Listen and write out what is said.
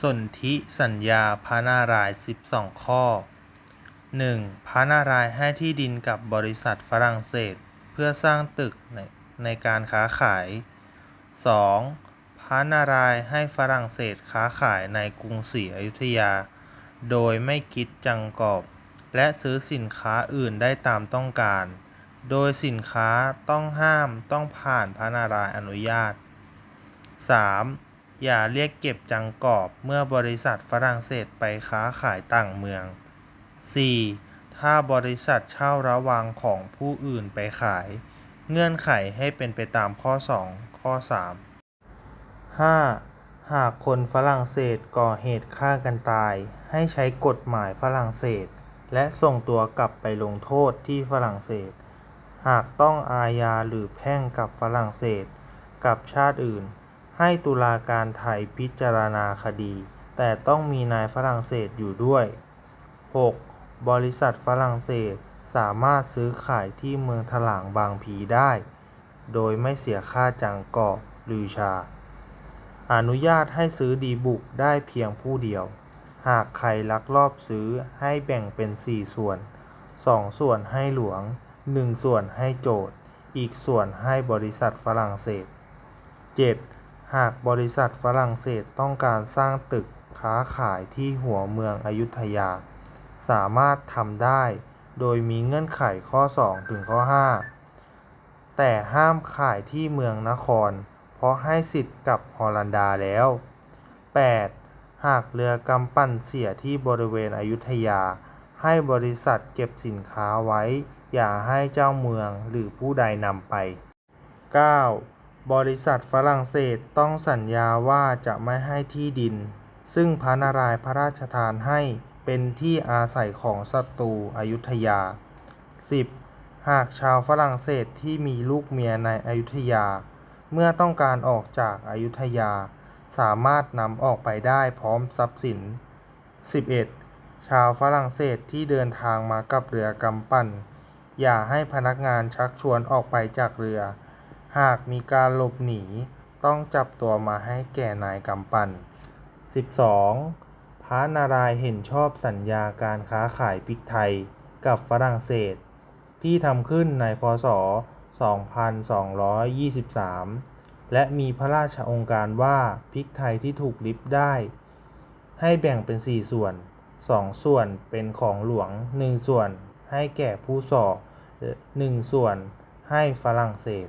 สนธิสัญญาพระนารายณ์12 ข้อ 1. พระนารายณ์ให้ที่ดินกับบริษัทฝรั่งเศสเพื่อสร้างตึกในในการค้าขาย 2. พระนารายณ์ให้ฝรั่งเศสค้าขายในกรุงศรีอยุธยา โดยไม่คิดจังกอบ และซื้อสินค้าอื่นได้ตามต้องการ โดยสินค้าต้องห้ามต้องผ่านพระนารายณ์อนุญาต 3. อย่าเรียกเก็บจังกอบ เมื่อบริษัทฝรั่งเศสไปค้าขายต่างเมือง 4. ถ้าบริษัทเช่าระวางของผู้อื่นไปขาย เงื่อนไขให้เป็นไปตามข้อ 2 ข้อ 3 5. หากคนฝรั่งเศสก่อเหตุฆ่ากันตาย ให้ใช้กฎหมายฝรั่งเศส และส่งตัวกลับไปลงโทษที่ฝรั่งเศส หากต้องอาญาหรือแพ่งกับฝรั่งเศส กับชาติอื่น ให้ตุลาการไทยพิจารณาคดี แต่ต้องมีนายฝรั่งเศสอยู่ด้วย 6. บริษัทฝรั่งเศสสามารถซื้อขายที่เมืองถลางบางพีได้ โดยไม่เสียค่าจังกอบลือชา อนุญาตให้ซื้อดีบุกได้เพียงผู้เดียว หากใครลักลอบซื้อให้แบ่งเป็น 4 ส่วน 2 ส่วนให้หลวง 1 ส่วนให้โจทย์ อีกส่วนให้บริษัทฝรั่งเศส 7. หากบริษัทฝรั่งเศสต้องการสร้างตึกค้าขายที่หัวเมืองอยุธยา สามารถทำได้ โดยมีเงื่อนไขข้อ 2 ถึงข้อ 5 แต่ห้ามขายที่เมืองนคร เพราะให้สิทธิ์กับฮอลันดาแล้ว 8. หากเรือกำปั้นเสียที่บริเวณอยุธยา ให้บริษัทเก็บสินค้าไว้ อย่าให้เจ้าเมืองหรือผู้ใดนำไป 9. บริษัทฝรั่งเศสต้องสัญญาว่าจะไม่ให้ที่ดิน ซึ่งพระนารายณ์พระราชทานให้เป็นที่อาศัยของศัตรูอยุธยา 10. หากชาวฝรั่งเศสที่มีลูกเมียในอยุธยา เมื่อต้องการออกจากอยุธยา สามารถนำออกไปได้พร้อมทรัพย์สิน 11. ชาวฝรั่งเศสที่เดินทางมากับเรือกำปั้นอย่าให้พนักงานชักชวนออกไปจากเรือ หากมีการหลบหนี ต้องจับตัวมาให้แก่นายกำปั้น 12. พระนารายณ์เห็นชอบสัญญาการค้าขายพริกไทยกับฝรั่งเศส ที่ทำขึ้นในพ.ศ.2223 และมีพระราชองการว่าพริกไทยที่ถูกริบได้ ให้แบ่งเป็น 4 ส่วน 2 ส่วนเป็นของหลวง 1 ส่วนให้แก่ผู้สอบ 1 ส่วนให้ฝรั่งเศส